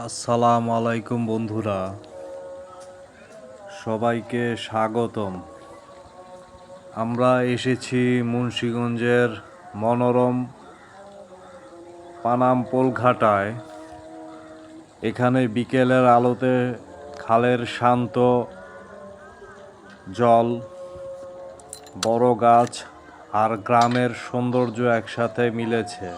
আসসালামু আলাইকুম বন্ধুরা। সবাইকে স্বাগতম। আমরা এসেছি মুন্সীগঞ্জের মনোরম পানাম পোলঘাটায় এখানে বিকেলের আলোতে খালের শান্ত জল, বড় গাছ আর গ্রামের সৌন্দর্য একসাথে মিলেছে।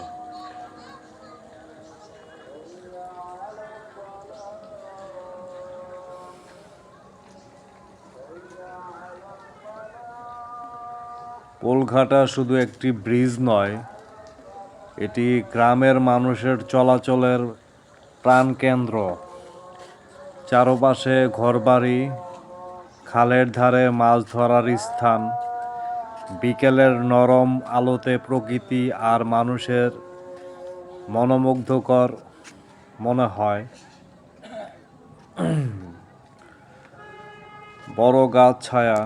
পোলঘাটা শুধু একটি ব্রিজ নয়, এটি গ্রামের মানুষের চলাচলের প্রাণকেন্দ্র। চারপাশে ঘরবাড়ি, খালের ধারে মাছ ধরার স্থান, বিকেলের নরম আলোতে প্রকৃতি আর মানুষের মনোমুগ্ধকর মনে হয়। বড় গাছ ছায়া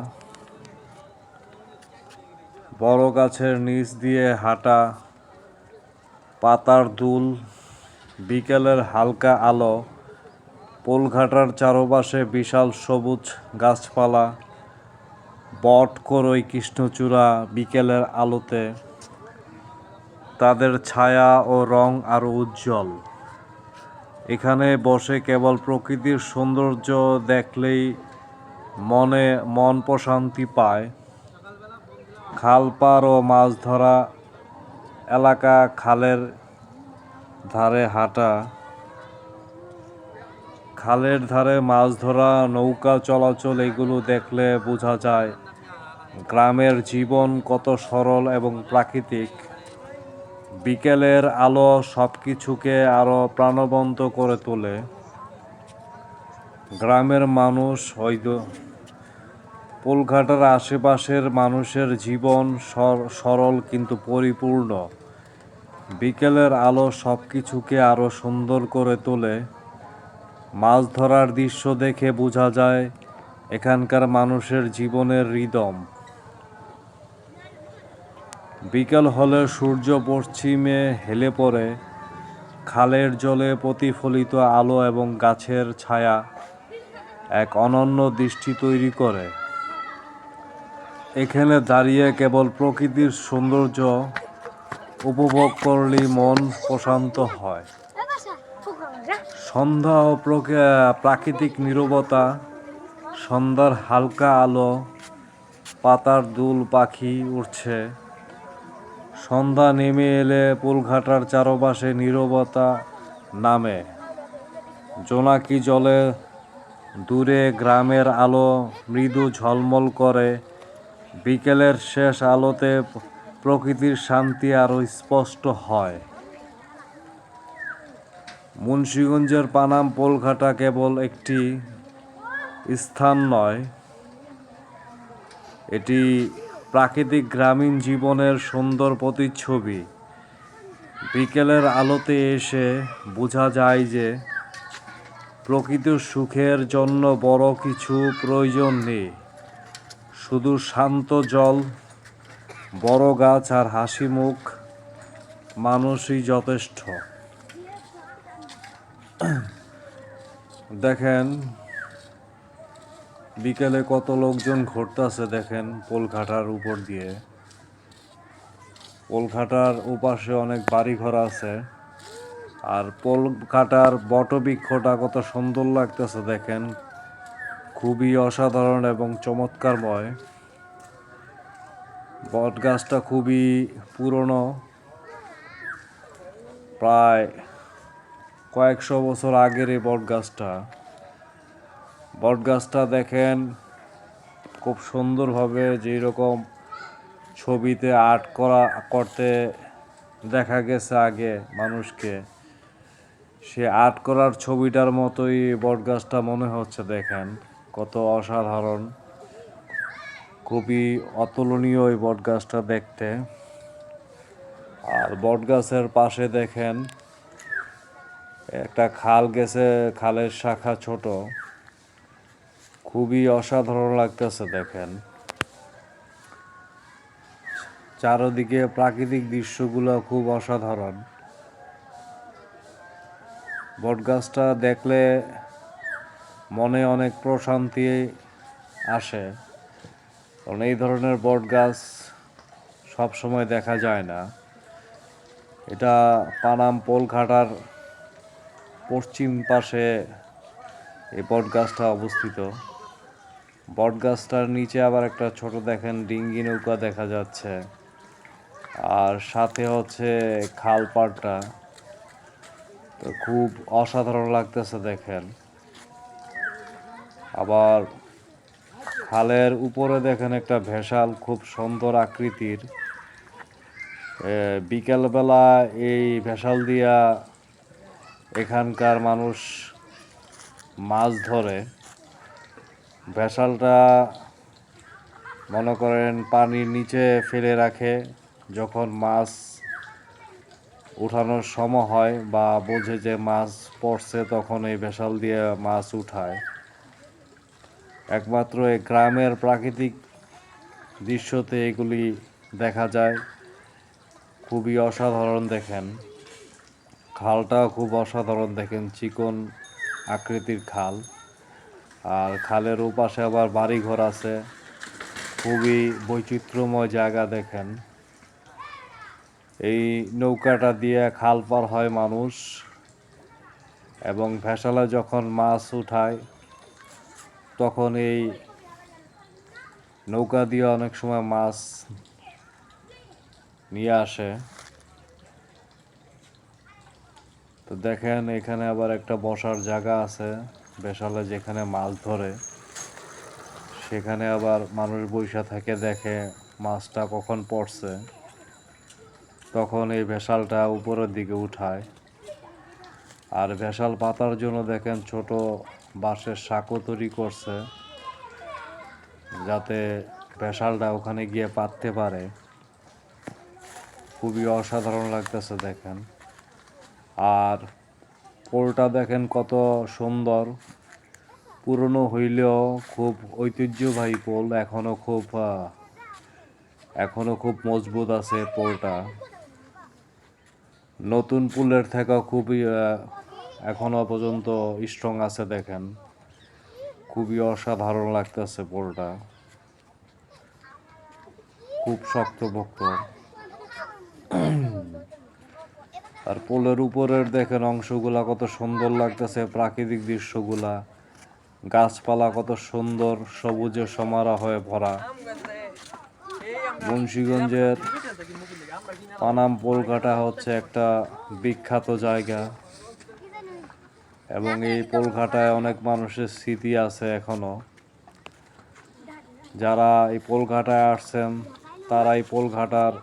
বড় গাছের নিচ দিয়ে হাঁটা, পাতার দুল, বিকেলের হালকা আলো, পোলঘাটার চারপাশে বিশাল সবুজ গাছপালা, বট করই কৃষ্ণচূড়া বিকেলের আলোতে, তাদের ছায়া ও রং আরও উজ্জ্বল। এখানে বসে কেবল প্রকৃতির সৌন্দর্য দেখলেই মনে মন প্রশান্তি পায়। খাল পার ও মাছ ধরা এলাকা খালের ধারে হাঁটা। খালের ধারে মাছ ধরা, নৌকা চলাচল এগুলো দেখলে বোঝা যায় গ্রামের জীবন কত সরল এবং প্রাকৃতিক। বিকেলের আলো সব কিছুকে আরও প্রাণবন্ত করে তোলে। গ্রামের মানুষ হয়তো পোলঘাটার আশেপাশের মানুষের জীবন সর- সরল কিন্তু পরিপূর্ণ। বিকেলের আলো সব কিছুকে আরও সুন্দর করে তোলে। মাছ ধরার দৃশ্য দেখে বোঝা যায় এখানকার মানুষের জীবনের রিদম। বিকেল হলে সূর্য পশ্চিমে হেলে পড়ে। খালের জলে প্রতিফলিত আলো এবং গাছের ছায়া এক অনন্য দৃষ্টি তৈরি করে। এখানে দাঁড়িয়ে কেবল প্রকৃতির সৌন্দর্য উপভোগ করলেই মন প্রশান্ত হয়। সন্ধ্যা ও প্রক- প্রাকৃতিক নীরবতা, সন্ধ্যার হালকা আলো, পাতার দুল পাখি উঠছে সন্ধ্যা নেমে এলে পুলঘাটার চারপাশে নীরবতা নামে। জোনাকি জলে দূরে গ্রামের আলো মৃদু ঝলমল করে। বিকেলের শেষ আলোতে প্রকৃতির শান্তি আরও স্পষ্ট হয়। মুন্সীগঞ্জের পানাম পোলঘাটা কেবল একটি স্থান নয়, এটি প্রাকৃতিক গ্রামীণ জীবনের সুন্দর প্রতিচ্ছবি। বিকেলের আলোতে এসে বোঝা যায় যে প্রকৃতির সুখের জন্য বড় কিছু প্রয়োজন নেই। শুধু শান্ত জল, বড় গাছ আর হাসি মুখ, মানুষই যথেষ্ট। দেখেন, বিকেলে কত লোকজন ঘুরতেছে, দেখেন, পোলঘাটার উপর দিয়ে। পোলঘাটার উপাশে অনেক বাড়ি ঘর আছে, আর পোলঘাটার বটবৃক্ষটা কত সুন্দর লাগতেছে, দেখেন। খুবই অসাধারণ এবং চমৎকারময়। বট গাছটা খুবই পুরনো। প্রায় কয়েকশো বছর আগের এই বট গাছটা বট গাছটা দেখেন খুব সুন্দরভাবে যেই রকম ছবিতে আর্ট করা, করতে দেখা গেছে আগে মানুষকে। সে আর্ট করার ছবিটার মতোই বট গাছটা মনে হচ্ছে দেখেন। কত অসাধারণ। খুবই অতুলনীয় এই বট গাছটা দেখতে। আর বট গাছের পাশে দেখেন, একটা খাল গেছে, খালের শাখা ছোট। খুবই অসাধারণ লাগতেছে দেখেন। চারদিকে প্রাকৃতিক দৃশ্যগুলো খুব অসাধারণ। বটগাছটা দেখলে মনে অনেক প্রশান্তি আসে। কারণ এই ধরনের বটগাছ সব সময় দেখা যায় না। এটা পানাম পোলঘাটার পশ্চিম পাশে এই বটগাছটা অবস্থিত। বটগাছটার নিচে আবার একটা ছোট দেখেন ডিঙ্গি নৌকা দেখা যাচ্ছে। আর সাথে হচ্ছে খাল পাড়টা। তো খুব অসাধারণ লাগতেছে দেখেন। আবার খালের উপরে দেখেন একটা ভেসাল খুব সুন্দর আকৃতির। বিকেলবেলা এই ভেসাল দিয়া এখানকার মানুষ মাছ ধরে। ভেসালটা মনে করেন পানির নিচে ফেলে রাখে, যখন মাছ উঠানোর সময় হয় বা বোঝে যে মাছ পড়ছে, তখন এই ভেসাল দিয়ে মাছ উঠায়। একমাত্র এই গ্রামের প্রাকৃতিক দৃশ্যতে এগুলি দেখা যায়। খুবই অসাধারণ দেখেন। খালটাও খুব অসাধারণ দেখেন, চিকন আকৃতির খাল। আর খালের ওপাশে আবার বাড়িঘর আছে। খুবই বৈচিত্র্যময় জায়গা দেখেন। এই নৌকাটা দিয়ে খাল পার হয় মানুষ এবং ভেসালে যখন মাছ উঠায় তখন এই নৌকা দিয়ে অনেক সময় মাছ নিয়ে আসে। তো দেখেন, এখানে আবার একটা বসার জায়গা আছে, বেশালে যেখানে মাছ ধরে। সেখানে আবার মানুষ বৈশা থাকে, দেখে মাছটা কখন পড়ছে। তখন এই ভেসালটা উপরের দিকে উঠায়। আর ভেসাল পাতার জন্য দেখেন ছোট বাঁশের সাঁকো তৈরি করছে যাতে ভেসালটা ওখানে গিয়ে পাততে পারে। খুবই অসাধারণ লাগতেছে দেখেন। আর পোলটা দেখেন কত সুন্দর। পুরনো হইলেও খুব ঐতিহ্যবাহী পোল এখনও খুব আহ, এখনও খুব মজবুত আছে পোলটা। নতুন পুলের থেকে খুবই আহ, এখনও পর্যন্ত স্ট্রং আছে দেখেন। খুবই অসাধারণ লাগতেছে পোলটা খুব শক্তপোক্ত আর পোলের উপরের দেখেন অংশগুলা কত সুন্দর লাগতেছে প্রাকৃতিক দৃশ্যগুলা। গাছপালা কত সুন্দর সবুজে সমারোহ ভরা। মুন্সীগঞ্জের পানাম পোলঘাটা হচ্ছে একটা বিখ্যাত জায়গা। এবং এই পোলঘাটায় অনেক মানুষের স্মৃতি আছে এখনও। যারা এই পোলঘাটায় আসছেন, তারা এই পোলঘাটার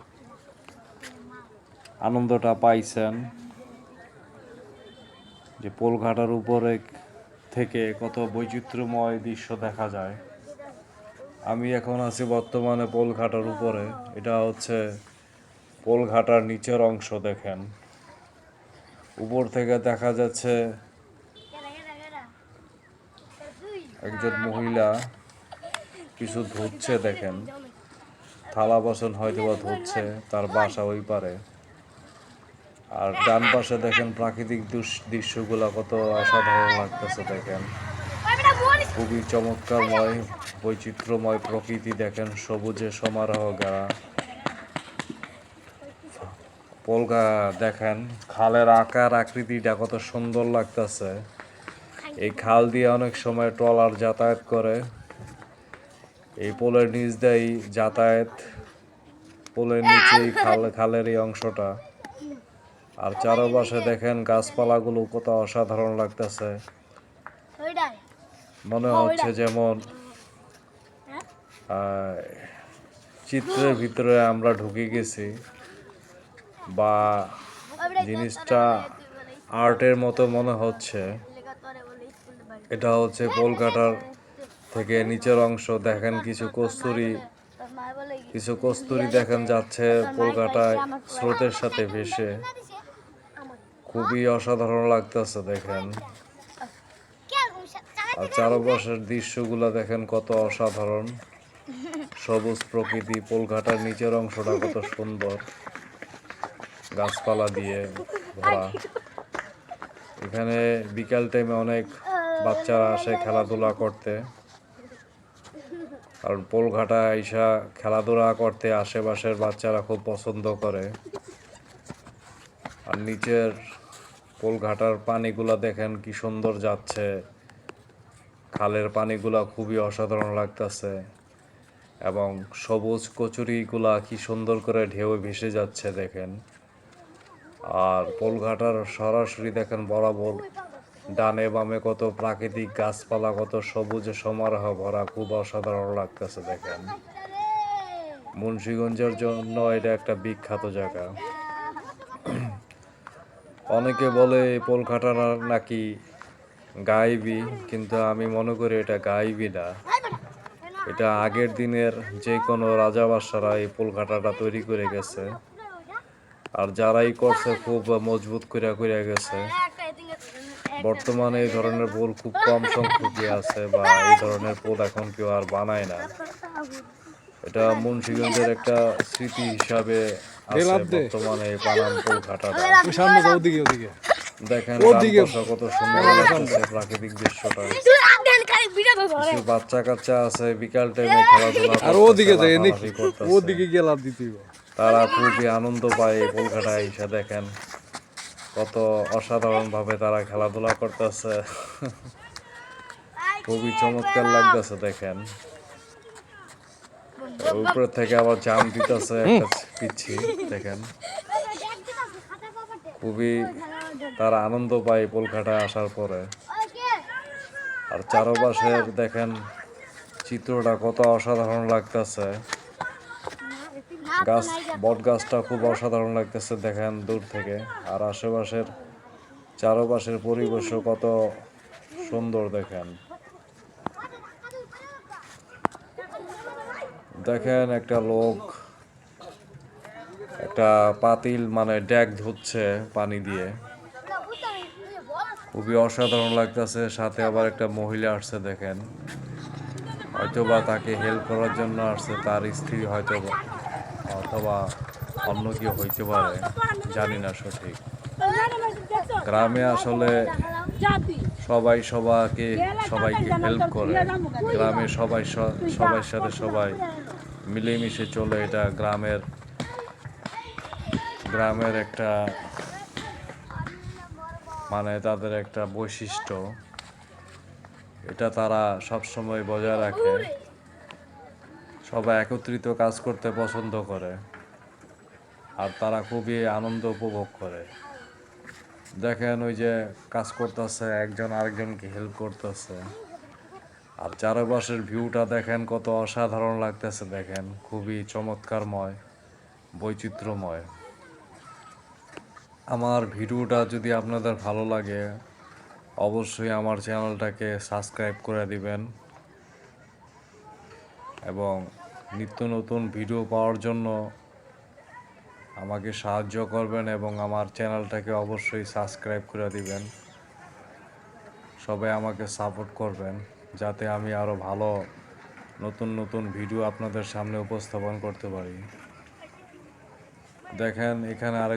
আনন্দটা পাইছেন। যে পোলঘাটার উপরে থেকে কত বৈচিত্র্যময় দৃশ্য দেখা যায়। আমি এখন আছি বর্তমানে পোলঘাটার উপরে। এটা হচ্ছে পোলঘাটার নিচের অংশ দেখেন। উপর থেকে দেখা যাচ্ছে একজন মহিলা কিছু ধুচ্ছে দেখেন। থালা বাসন হয়তো বা ধুচ্ছে তার বাসা ওই পারে। আর ডান পাশে দেখেন প্রাকৃতিক দৃশ- দৃশ্যগুলো কত অসাধারণ লাগতেছে, দেখেন। খুবই চমৎকারময়, বৈচিত্র্যময় প্রকৃতি, দেখেন, সবুজে সমারোহ গাড়া পোলগা, দেখেন, খালের আকার, আকৃতিটা কত সুন্দর লাগতেছে। এই খাল দিয়ে অনেক সময় ট্রলার যাতায়াত করে। এই পোলের নিচ দিয়েই যাতায়াত। পোলের নিচেই খাল, খালের এই অংশটা। আর চারপাশে দেখেন গাছপালাগুলো কত অসাধারণ লাগতেছে। মনে হচ্ছে যেমন চিত্রের ভিতরে আমরা ঢুকে গেছি বা জিনিসটা আর্টের মতো মনে হচ্ছে। এটা হচ্ছে কলকাতার থেকে নিচের অংশ। দেখেন কিছু কস্তুরি কিছু কস্তুরি দেখেন যাচ্ছে কলকাতায় স্রোতের সাথে ভেসে। খুবই অসাধারণ লাগতেছে দেখেন। আর চারপাশের দৃশ্যগুলো দেখেন কত অসাধারণ। সবুজ প্রকৃতি পোলঘাটার নিচের অংশটা কত সুন্দর। গাছপালা দিয়ে ভরা। এখানে বিকাল টাইমে অনেক বাচ্চারা আসে খেলাধুলা করতে। কারণ পোলঘাটা আইসা খেলাধুলা করতে আশেপাশের বাচ্চারা খুব পছন্দ করে। আর নিচের পোলঘাটার পানিগুলা দেখেন কি সুন্দর যাচ্ছে। খালের পানিগুলা খুবই অসাধারণ লাগতেছে। এবং সবুজ কচুরিগুলা কি সুন্দর করে ঢেউ ভেসে যাচ্ছে দেখেন। আর পোলঘাটার সরাসরি দেখেন বরাবর ডানে বামে কত প্রাকৃতিক গাছপালা, কত সবুজে সমারোহ ভরা, খুব অসাধারণ লাগতেছে দেখেন। মুন্সীগঞ্জের জন্য এটা একটা বিখ্যাত জায়গা। অনেকে বলে এই পোলঘাটা নাকি গাইবি, কিন্তু আমি মনে করি এটা গাইবি না। এটা আগের দিনের যে কোনো রাজা বাদশারা এই পোলঘাটাটা তৈরি করে গেছে। আর যারাই করছে, খুব মজবুত করে করে গেছে। বর্তমানে এই ধরনের পোল খুব কম সংখ্যকই আছে বা এই ধরনের পোল এখন কেউ আর বানায় না। এটা মুন্সিগঞ্জের একটা স্মৃতি হিসাবে আছে বর্তমানে এই পানাম পোল ঘাটাটা। সামনে ওদিকে ওদিকে। দেখেন কত সুন্দর লাগতেছে প্রাকৃতিক দৃশ্যটা। কিছু বাচ্চা কাচ্চা আছে বিকাল টাইমে খেলাধুলা আর ওদিকে যাই ওদিকে গিয়ে লাভ দিতে তারা খুবই আনন্দ পায় এই কলকাতায় এসে দেখেন। কত অসাধারণ ভাবে তারা খেলাধুলা করতেছে। খুবই চমৎকার লাগতেছে দেখেন। উপরে থেকে আবার জাম দিতেছে একটা পিচ্ছি দেখেন। খুবই তারা আনন্দ পায় কলকাতায় আসার পরে। আর চারপাশের দেখেন চিত্রটা কত অসাধারণ লাগতেছে। গাছ, বট গাছটা খুব অসাধারণ লাগতেছে, দেখেন দূর থেকে। আর আশেপাশের চারপাশের পরিবেশও কত সুন্দর, দেখেন। দেখেন একটা লোক, একটা পাতিল মানে ড্যাগ ধুচ্ছে পানি দিয়ে। খুবই অসাধারণ লাগতেছে, সাথে আবার একটা মহিলা আসছে, দেখেন। হয়তো বা তাকে হেল্প করার জন্য আসছে, তার স্ত্রী হয়তো বা- অথবা অন্য কেউ হইতে পারে, জানি না সঠিক। গ্রামে আসলে সবাই সবাইকে সবাইকে হেল্প করে। গ্রামে সবাই সবার সাথে সবাই মিলেমিশে চলে। এটা গ্রামের গ্রামের একটা মানে তাদের একটা বৈশিষ্ট্য। এটা তারা সবসময় বজায় রাখে। সবাই একত্রিত কাজ করতে পছন্দ করে আর তারা খুবই আনন্দ উপভোগ করে। দেখেন ওই যে কাজ করতেছে, একজন আরেকজনকে হেল্প করতেছে। আর চারপাশের ভিউটা দেখেন কত অসাধারণ লাগতেছে দেখেন, খুবই চমৎকারময়, বৈচিত্র্যময়। আমার ভিডিওটা যদি আপনাদের ভালো লাগে, অবশ্যই আমার চ্যানেলটাকে সাবস্ক্রাইব করে দিবেন। এবং নিত্য নতুন ভিডিও পাওয়ার জন্য আমাকে সাহায্য করবেন এবং আমার চ্যানেলটাকে অবশ্যই সাবস্ক্রাইব করে দিবেন। সবাই আমাকে সাপোর্ট করবেন যাতে আমি আরও ভালো নতুন নতুন ভিডিও আপনাদের সামনে উপস্থাপন করতে পারি। দেখেন, এখানে আরেক